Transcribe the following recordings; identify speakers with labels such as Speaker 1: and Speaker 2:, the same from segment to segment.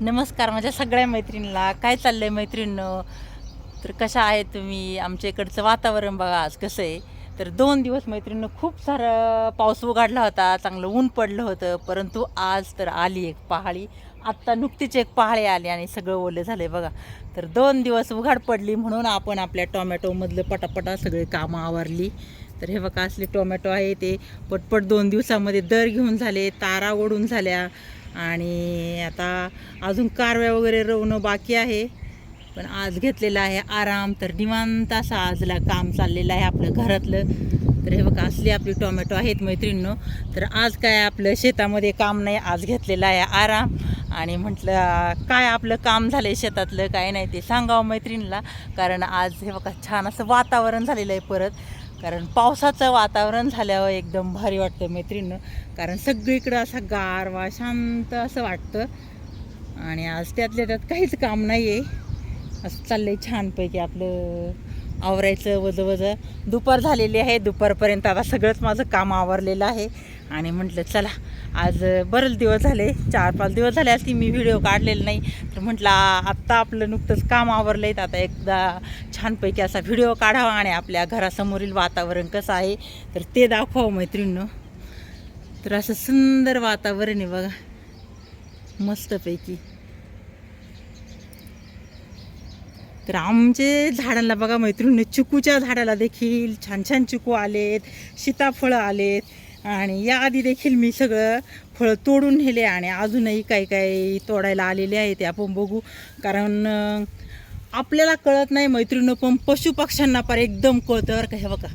Speaker 1: नमस्कार माझ्या सगळ्या मैत्रिणीला. काय चाललंय मैत्रिणीनं? तर कशा आहे तुम्ही? आमच्या इकडचं वातावरण बघा आज कसं आहे. तर दोन दिवस मैत्रिणीनं खूप सारं पाऊस उघडला होता चांगलं ऊन पडलं होतं परंतु आज तर आली एक पहाडी आत्ता नुकतीच एक पहाळी आली आणि सगळं ओलं झालं बघा. तर दोन दिवस उघाड पडली म्हणून आपण आपल्या टोमॅटोमधलं पटापटा सगळे कामं आवरली. तर हे बघा असले टोमॅटो आहे ते पटपट दोन दिवसामध्ये दर घेऊन झाले तारा ओढून झाल्या. आणि आता अजून कारव्या वगैरे रवणं बाकी आहे. पण आज घेतलेला आहे आराम तर निवांत असा आजला काम चाललेलं आहे आपलं घरातलं. तर हे बघा असली आपली टोमॅटो आहेत मैत्रिणीनं. तर आज काय आपलं शेतामध्ये काम नाही आज घेतलेलं आहे आराम. आणि म्हटलं काय आपलं काम झालं आहे शेतातलं काय नाही ते सांगावं मैत्रिणीला. कारण आज हे बघा छान असं वातावरण झालेलं आहे परत. कारण पावसाचं वातावरण झाल्यावर एकदम भारी वाटतं मैत्रिणीनं कारण सगळीकडं असा गारवा शांत असं वाटतं. आणि आज त्यातल्या त्यात काहीच काम नाही आहे असं चाललंय छानपैकी आपलं आवरायचं वजं वजं दुपार झालेली आहे दुपारपर्यंत आता सगळंच माझं काम आवरलेलं आहे. आणि म्हटलं चला आज बरेच दिवस झाले चार पाच दिवस झाले असतील मी व्हिडिओ काढलेला नाही. तर म्हटलं आत्ता आपलं नुकतंच काम आवरलं आहे आता एकदा छानपैकी असा व्हिडिओ काढावा आणि आपल्या घरासमोरील वातावरण कसं आहे तर ते दाखवावं हो, मैत्रिणीनं. तर असं सुंदर वातावरण आहे बघा मस्तपैकी. तर आमचे झाडांना बघा मैत्रिणी चिकूच्या झाडाला देखील छान छान चिकू आलेत सीताफळं आलेत आणि याआधी देखील मी सगळं फळं तोडून नेले आणि अजूनही काही काही तोडायला आलेले आहे ते आपण बघू. कारण आपल्याला कळत नाही मैत्रिणी पण पशुपक्ष्यांना पार एकदम कळतं बरं का. हे बघा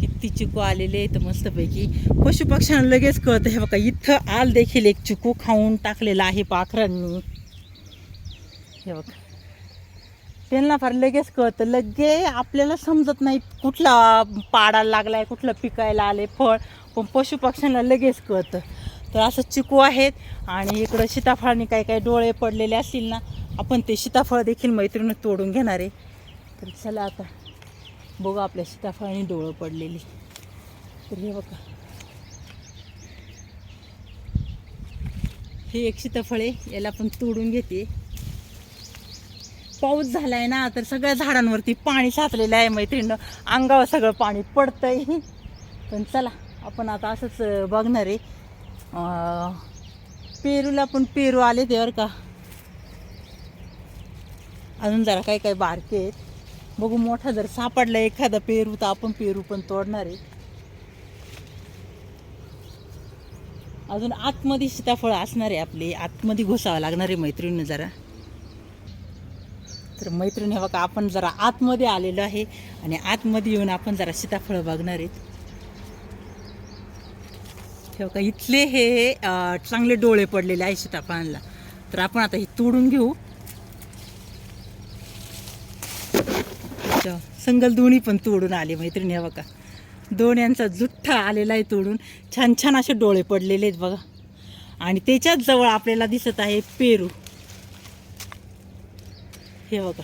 Speaker 1: किती चिकू आलेले आहेत मस्तपैकी. पशुपक्ष्यांना लगेच कळतं हे बघा इथं आल देखील एक चिकू खाऊन टाकलेला आहे पाखरांनी. हे बघा. त्यांना फार लगेच कळतं. लगे आपल्याला समजत नाही कुठला पाडायला लागलाय कुठलं पिकायला आले फळ. पण पशुपक्ष्यांना लगेच कळतं. तर असं चिकू आहेत आणि इकडं सीताफळाने काही काही डोळे पडलेले असतील ना आपण ते सीताफळ देखील मैत्रिणी तोडून घेणार आहे. तर चला आता बघू आपल्या सीताफळाने डोळं पडलेली. तर हे बघा. हे एक सीताफळ आहे याला आपण तोडून घेते. पाऊस झालाय ना तर सगळ्या झाडांवरती पाणी साचलेलं आहे मैत्रिणीनं अंगावर सगळं पाणी पडतंय. पण चला आपण आता असंच बघणार आहे. पेरूला पण पेरू आले ते का. अजून जरा काही काही बारके आहेत. बघू मोठा जर सापडला एखादा पेरू तर आपण पेरू पण तोडणार आहे. अजून आतमध्ये सीताफळ असणार आहे आपले. आतमध्ये घुसावं लागणार आहे मैत्रिणीनं जरा. तर मैत्रिणी बघा आपण जरा आतमध्ये आलेलो आहे आणि आतमध्ये येऊन आपण जरा सीताफळं बघणार आहेत. हे बघा इथले हे चांगले डोळे पडलेले आहे सीताफळांना. तर आपण आता हे तोडून घेऊ. संगल दोन्ही पण तोडून आले मैत्रिणी हे बघा. दोन यांचा जुठ्ठा आलेला आहे तोडून. छान छान असे डोळे पडलेले आहेत बघा. आणि त्याच्याच जवळ आपल्याला दिसत आहे पेरू. हे बघा.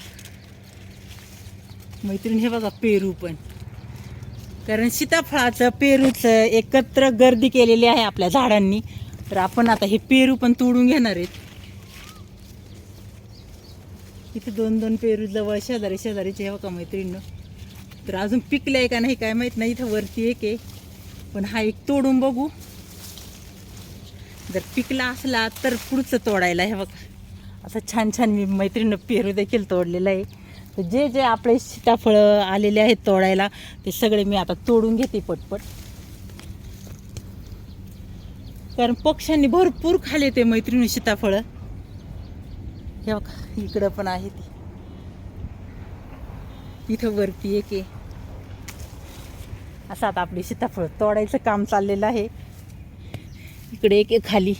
Speaker 1: मैत्रीण हे बघा पेरू पण. कारण सीताफळाचं पेरूचं एकत्र गर्दी केलेली आहे आपल्या झाडांनी. तर आपण आता हे पेरू पण तोडून घेणार आहेत. इथे दोन दोन पेरू जवळ शेजारी शेजारीचे हे बघा मैत्रिणीनं तर अजून पिकले आहे का नाही काय माहीत नाही. इथं वरती एक आहे. पण हा एक तोडून बघू. जर पिकला असला तर पुढचं तोडायला हे बघा. असं छान छान मी मैत्रिणीनं पेरू देखील तोडलेलं आहे. तर जे जे आपले सीताफळं आलेले आहेत तोडायला ते सगळे मी आता तोडून घेते पटपट. कारण पक्ष्यांनी भरपूर खाले ते मैत्रिणी सीताफळं. हे बघा इकडं पण आहे ती. इथं वरती एक आहे. असं आता आपली सीताफळ तोडायचं काम चाललेलं आहे. इकडे एक आहे खाली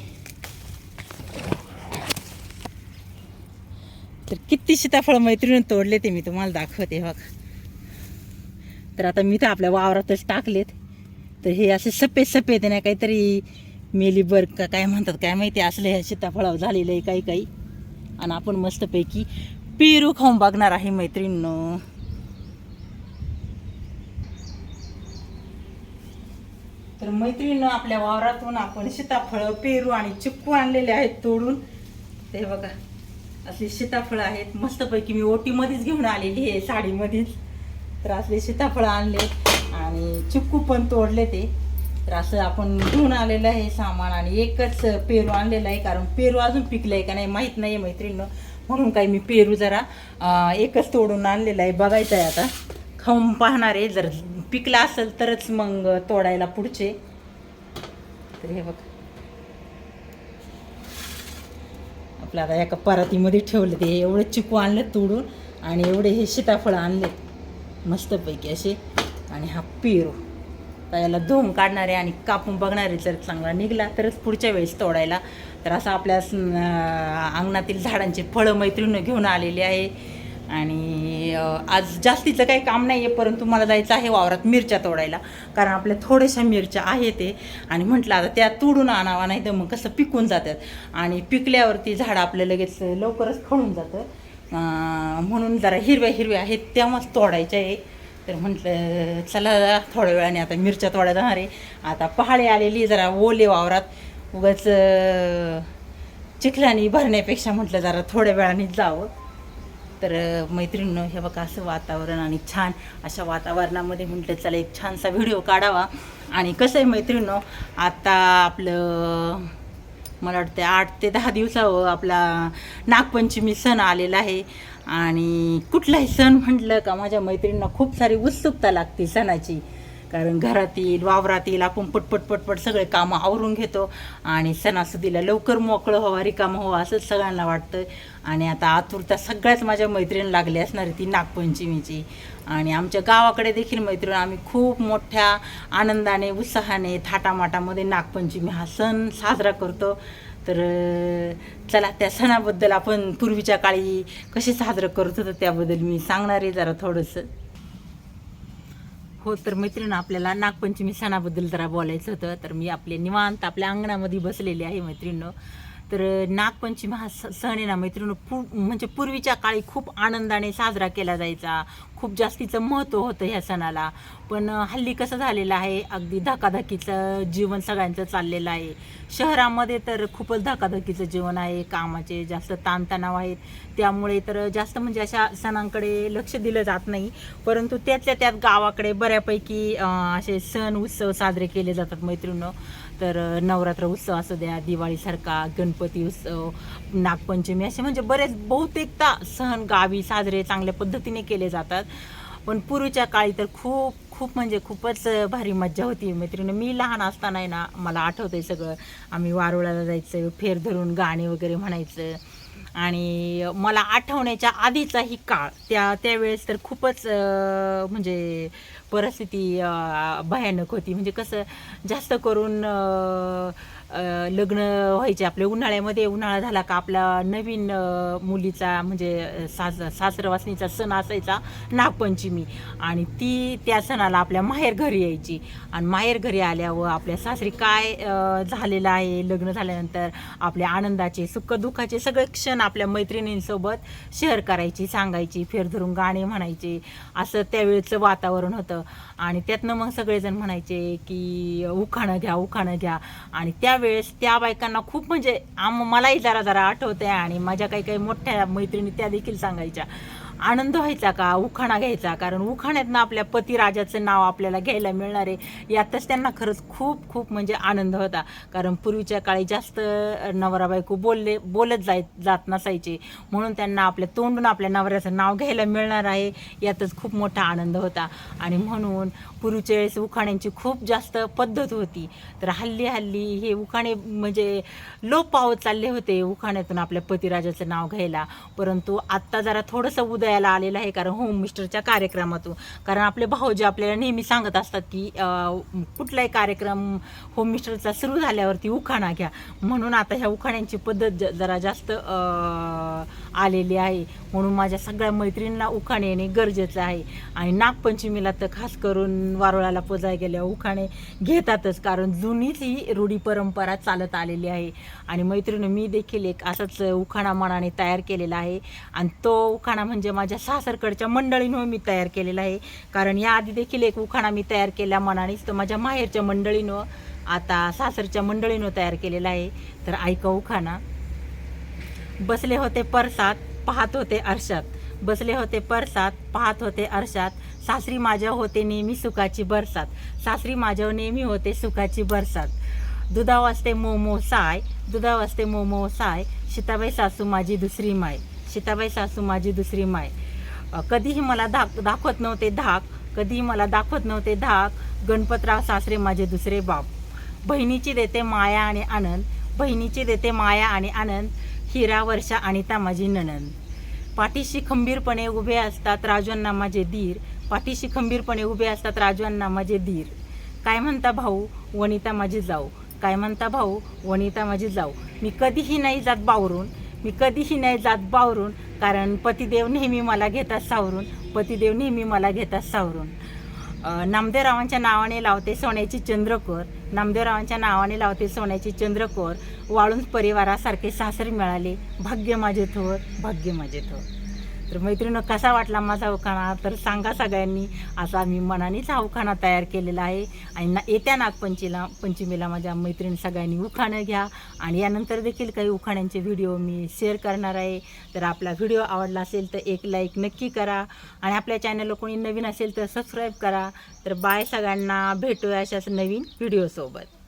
Speaker 1: तर किती सीताफळ मैत्रिणी तोडले ते मी तुम्हाला दाखवते बघा. तर आता मी तर आपल्या वावरातच टाकलेत. तर हे असे सफेद सफेद आहे ना काहीतरी मेलीबर्ग का काय म्हणतात काय माहिती असलं ह्या सीताफळावर झालेलं आहे काही काही. आणि आपण मस्तपैकी पेरू खाऊन बघणार आहे मैत्रिणीनं. तर मैत्रिणीनं आपल्या वावरातून आपण सीताफळ पेरू आणि चिक्कू आणलेले आहेत तोडून. ते बघा. असले सीताफळं आहेत. मस्तपैकी मी ओटीमध्येच घेऊन आलेली आहे साडीमध्येच. तर असले सीताफळं आणले आणि चिक्कू पण तोडले ते. तर असं आपण घेऊन आलेलं आहे सामान आणि एकच पेरू आणलेलं आहे कारण पेरू अजून पिकलं आहे का नाही माहीत नाही आहे मैत्रिणीनं. म्हणून काही मी पेरू जरा एकच तोडून आणलेला आहे. बघायचं आहे आता. खाऊन पाहणार आहे. जर पिकला असेल तरच मग तोडायला पुढचे. तर हे बघ. आपलं आता एका परातीमध्ये ठेवलं ते. एवढे चिकू आणले तोडून आणि एवढे हे सीताफळं आणलेत मस्तपैकी असे. आणि हा पेरू. तर याला धुवून काढणारे आणि कापून बघणारे जर चांगला निघला तरच पुढच्या वेळेस तोडायला. तर असं आपल्या अंगणातील झाडांची फळं मैत्रिणी घेऊन आलेली आहे. आणि आज जास्तीचं काही काम नाही आहे परंतु मला जायचं आहे वावरात मिरच्या तोडायला. कारण आपल्या थोड्याशा मिरच्या आहे ते. आणि म्हटलं आता त्या तोडून आणावा नाही तर मग कसं पिकून जातात. आणि पिकल्यावरती झाडं आपलं लगेच लवकरच खळून जातं. म्हणून जरा हिरव्या हिरव्या आहेत तेव्हाच तोडायच्या आहे. तर म्हटलं चला थोड्या वेळाने आता मिरच्या तोड्या जाणार आहे. आता पहाडे आलेली जरा ओले वावरात. उगाच अं, चिखलानी भरण्यापेक्षा म्हटलं जरा थोड्या वेळाने जावं. तर मैत्रिणीनं हे बघा असं वातावरण आणि छान अशा वातावरणामध्ये म्हटलं चला एक छानसा व्हिडिओ काढावा. आणि कसं आहे मैत्रिणीनं आता आपलं मला वाटतं आठ ते दहा दिवसावर आपला नागपंचमी सण आलेला आहे. आणि कुठलाही सण म्हटलं का माझ्या मैत्रिणींना खूप सारी उत्सुकता लागते सणाची. कारण घरातील वावरातील आपण पटपट पटपट सगळे कामं आवरून घेतो आणि सणासुदीला लवकर मोकळं व्हावं रिकामं व्हावं असंच सगळ्यांना वाटतं आणि आता आतुरता सगळ्याच माझ्या मैत्रिणी लागली असणार ती नागपंचमीची. आणि आमच्या गावाकडे देखील मैत्रीण आम्ही खूप मोठ्या आनंदाने उत्साहाने थाटामाटामध्ये नागपंचमी हा सण साजरा करतो. तर चला त्या सणाबद्दल आपण पूर्वीच्या काळी कसे साजरं करत होतो त्याबद्दल मी सांगणार आहे जरा थोडंसं. हो तर मैत्रिणी आपल्याला नागपंचमी सणाबद्दल जरा बोलायचं होतं. तर मी आपले निवांत आपल्या अंगणामध्ये बसलेले आहे मैत्रिणीनं. तर नागपंचमी हा स- सण आहे ना मैत्रिणी पू म्हणजे पूर्वीच्या काळी खूप आनंदाने साजरा केला जायचा. खूप जास्तीचं महत्त्व होतं ह्या सणाला. पण हल्ली कसं झालेलं आहे अगदी धकाधकीचं जीवन सगळ्यांचं चाललेलं आहे. शहरामध्ये तर खूपच धकाधकीचं जीवन आहे कामाचे जास्त ताणतणाव आहेत. त्यामुळे तर जास्त म्हणजे अशा सणांकडे लक्ष दिलं जात नाही. परंतु त्यातल्या त्यात गावाकडे बऱ्यापैकी असे सण उत्सव साजरे केले जातात मैत्रिणीनं. तर नवरात्र उत्सव असू द्या दिवाळीसारखा गणपती उत्सव नागपंचमी असे म्हणजे बरेच बहुतेकदा सण गावी साजरे चांगल्या पद्धतीने केले जातात. पण पूर्वीच्या काळी तर खूप खूप म्हणजे खूपच भारी मज्जा होती मैत्रिणी. मी लहान असताना आहे ना मला आठवतं आहे सगळं. आम्ही वारुळाला जायचं फेर धरून गाणे वगैरे म्हणायचं. आणि मला आठवण्याच्या आधीचाही काळ. त्या त्यावेळेस तर खूपच म्हणजे परिस्थिती भयानक होती. म्हणजे कसं जास्त करून लग्न व्हायचे. आपले उन्हाळ्यामध्ये उन्हाळा झाला का आपला नवीन मुलीचा म्हणजे सास सासरवासणीचा सण असायचा नागपंचमी. आणि ती त्या सणाला आपल्या माहेर घरी यायची. आणि माहेर घरी आल्यावर आपल्या सासरी काय झालेलं आहे लग्न झाल्यानंतर आपल्या आनंदाचे सुखदुःखाचे सगळे क्षण आपल्या मैत्रिणींसोबत शेअर करायची सांगायची फेर धरून गाणे म्हणायचे. असं त्यावेळेचं वातावरण होतं. आणि त्यातनं मग सगळेजण म्हणायचे की उखाणं घ्या उखाणं घ्या. आणि त्या त्यावेळेस त्या बायकांना खूप म्हणजे आम मलाही जरा जरा आठवते आणि माझ्या काही काही मोठ्या मैत्रिणी त्या देखील सांगायच्या. आनंद व्हायचा का? उखाणा घ्यायचा? कारण उखाण्यातनं आपल्या पतिराजाचं नाव आपल्याला घ्यायला मिळणार आहे. यातच त्यांना खरंच खूप खूप म्हणजे आनंद होता. कारण पूर्वीच्या काळी जास्त नवरा बायको बोलले बोलत जाय जात नसायचे. म्हणून त्यांना आपल्या तोंडून आपल्या नवऱ्याचं नाव घ्यायला मिळणार आहे. यातच खूप मोठा आनंद होता. आणि म्हणून पूर्वीच्या वेळेस उखाण्यांची खूप जास्त पद्धत होती. तर हल्ली हल्ली हे उखाणे म्हणजे लोप पावत चालले होते उखाण्यातून आपल्या पतिराजाचं नाव घ्यायला. परंतु आत्ता जरा थोडंसं उदय उदयाला आलेलं आहे कारण होम मिस्टरच्या कार्यक्रमातून. कारण आपले भाऊजी आपल्याला नेहमी सांगत असतात की कुठलाही कार्यक्रम होम मिस्टरचा सुरू झाल्यावरती उखाणा घ्या. म्हणून आता ह्या उखाण्यांची पद्धत ज- जरा जास्त आलेली आहे. म्हणून माझ्या सगळ्या मैत्रिणींना उखाणे येणे गरजेचं आहे. आणि नागपंचमीला तर खास करून वारुळाला पोजाय गेल्या उखाणे घेतातच. कारण जुनीच ही रूढी परंपरा चालत आलेली आहे. आणि मैत्रिणी मी देखील एक असंच उखाणा मनाने तयार केलेला आहे. आणि तो उखाणा म्हणजे माझ्या सासरकडच्या मंडळींवर मी तयार केलेला आहे. कारण याआधी देखील एक उखाणा मी तयार केल्या मनानेच तर माझ्या माहेरच्या मंडळीनं आता सासरच्या मंडळीनं तयार केलेला आहे. तर ऐका उखाणा. बसले होते परसात पाहत होते आरशात बसले होते परसात पाहत होते आरशात सासरी माझ्या होते नेहमी सुखाची बरसात. सासरी माझ्या नेहमी होते सुखाची बरसात. दुधा वाजते मोमो साय दुधा वाजते मोमो साय. सीताबाई सासू माझी दुसरी माय. सीताबाई सासू माझी दुसरी माय. कधीही मला धाक दाखवत नव्हते धाक कधीही मला दाखवत नव्हते धाक गणपतराव सासरे माझे दुसरे बाप. बहिणीची देते माया आणि आनंद बहिणीची देते माया आणि आनंद हिरा वर्षा अनिता माझी ननंद. पाठीशी खंबीरपणे उभे असतात राजवांना माझे धीर पाठीशी खंबीरपणे उभे असतात राजवांना माझे धीर काय म्हणता भाऊ वनिता माझी जाऊ. काय म्हणता भाऊ वनिता माझी जाऊ. मी कधीही नाही जात बावरून मी कधीही नाही जात बावरून कारण पतिदेव नेहमी मला घेतात सावरून. पतिदेव नेहमी मला घेतात सावरून. नामदेवरावांच्या नावाने लावते सोन्याची चंद्रकोर. नामदेवरावांच्या नावाने लावते सोन्याची चंद्रकोर. वाळून परिवारासारखे सासरे मिळाले. भाग्य माझे थोर भाग्य माझे थोर. तर मैत्रिणी कसा वाटला माझा उखाणा तर सांगा सगळ्यांनी. असा मी मनानेच हा उखाणा तयार केलेला आहे. आणि ना येत्या नागपंचमीला पंचमीला माझ्या मैत्रिणी सगळ्यांनी उखाणं घ्या. आणि यानंतर देखील काही उखाण्यांचे व्हिडिओ मी शेअर करणार आहे. तर आपला व्हिडिओ आवडला असेल तर एक लाईक नक्की करा. आणि आपल्या चॅनलला कोणी नवीन असेल तर सबस्क्राईब करा. तर बाय सगळ्यांना. भेटूया अशाच नवीन व्हिडिओसोबत.